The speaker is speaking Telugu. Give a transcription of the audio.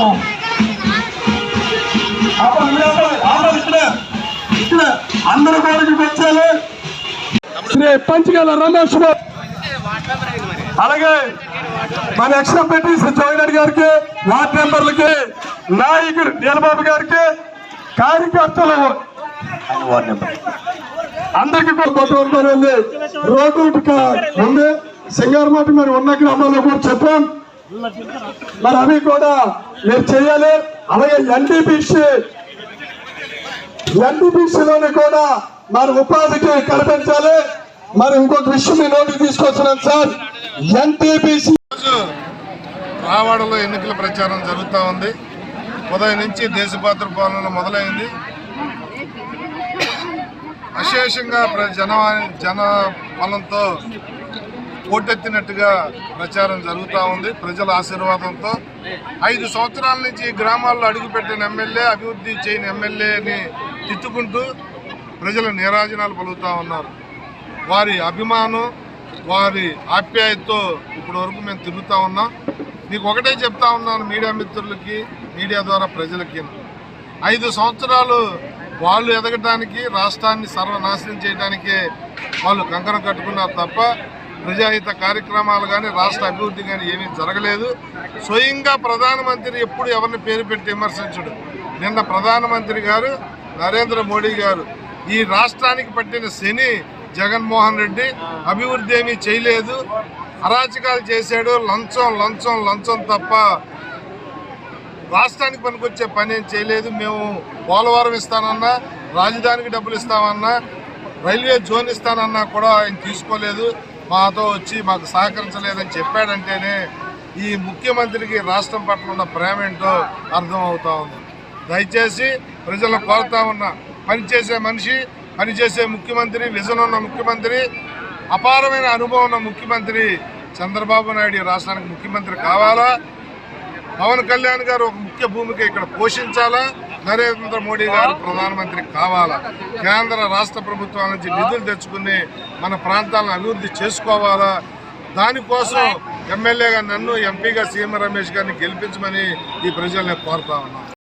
ఉన్నాం అప్పుడు మీ అబ్బాయి, ఆపండి ఇక్కడే అందరూ కోరిక వచ్చాలి శ్రీ పంచగల రమేష్ బాబు. అలాగే మన ఎక్స్ట్రా పెట్టి శ్రీ జోగినాడు గారికి వార్డ్ మెంబర్లకి నాయకుడు నీలబాబు గారికి కార్యకర్తలు అందరికి కూడా ఉంది రోడ్డు ఉంది. సింగారమాట మరి ఉన్న గ్రామాల్లో కూడా చెప్పాం. మరి అవి కూడా మీరు చేయాలి. అలాగే ఎన్టీపీసీ ఎన్టీపీసీలోని కూడా మరి ఉపాధికి కల్పించాలి మరి ఇంకొక విషయం మీ నోటికి తీసుకొస్తున్నాం సార్. ఎన్టీపీసీ రోజు రావాడలో ఎన్నికల ప్రచారం జరుగుతూ ఉంది. ఉదయం నుంచి దేశపాత్ర పాలన మొదలైంది. అశేషంగా ప్ర- జన జన బలంతో పోటెత్తినట్టుగా ప్రచారం జరుగుతూ ఉంది. ప్రజల ఆశీర్వాదంతో ఐదు సంవత్సరాల నుంచి గ్రామాల్లో అడుగుపెట్టిన ఎమ్మెల్యే అభివృద్ధి చేయని ఎమ్మెల్యేని తిట్టుకుంటూ ప్రజలు నీరాజనాలు పలుకుతూ ఉన్నారు. వారి అభిమానం వారి ఆప్యాయతతో ఇప్పటి వరకు మేము తిరుగుతూ ఉన్నాం. మీకు ఒకటే చెప్తా ఉన్నాను మీడియా మిత్రులకి మీడియా ద్వారా ప్రజలకి. ఐదు సంవత్సరాలు వాళ్ళు ఎదగటానికి రాష్ట్రాన్ని సర్వనాశనం చేయడానికే వాళ్ళు కంకణం కట్టుకున్నారు తప్ప ప్రజాహిత కార్యక్రమాలు కానీ రాష్ట్ర అభివృద్ధి కానీ ఏమీ జరగలేదు. స్వయంగా ప్రధానమంత్రి ఎప్పుడు ఎవరిని పేరు పెట్టి విమర్శించడు. నిన్న ప్రధానమంత్రి గారు నరేంద్ర మోడీ గారు ఈ రాష్ట్రానికి పట్టిన శని జగన్మోహన్ రెడ్డి అభివృద్ధి ఏమీ చేయలేదు. అరాచకాలు చేశాడు. లంచం లంచం లంచం తప్ప రాష్ట్రానికి పనికొచ్చే పని ఏం చేయలేదు. మేము పోలవరం ఇస్తానన్నా రాజధానికి డబ్బులు ఇస్తామన్నా రైల్వే జోన్ ఇస్తానన్నా కూడా ఆయన తీసుకోలేదు. మాతో వచ్చి మాకు సహకరించలేదని చెప్పాడంటేనే ఈ ముఖ్యమంత్రికి రాష్ట్రం పట్ల ఉన్న ప్రేమ ఏంటో అర్థమవుతా ఉంది. దయచేసి ప్రజలను కోరుతా ఉన్నా పనిచేసే మనిషి పనిచేసే ముఖ్యమంత్రి విజన్ ఉన్న ముఖ్యమంత్రి అపారమైన అనుభవం ఉన్న ముఖ్యమంత్రి చంద్రబాబు నాయుడు రాష్ట్రానికి ముఖ్యమంత్రి కావాలా? పవన్ కళ్యాణ్ గారు ఒక ముఖ్య భూమిక ఇక్కడ పోషించాలా? నరేంద్ర మోడీ గారు ప్రధానమంత్రి కావాలా? కేంద్ర రాష్ట్ర ప్రభుత్వాల నుంచి నిధులు తెచ్చుకుని మన ప్రాంతాలను అభివృద్ధి చేసుకోవాలా? దానికోసం ఎమ్మెల్యేగా నన్ను ఎంపీగా సీఎం రమేష్ గారిని గెలిపించమని ఈ ప్రజల్ని కోరుతా ఉన్నాను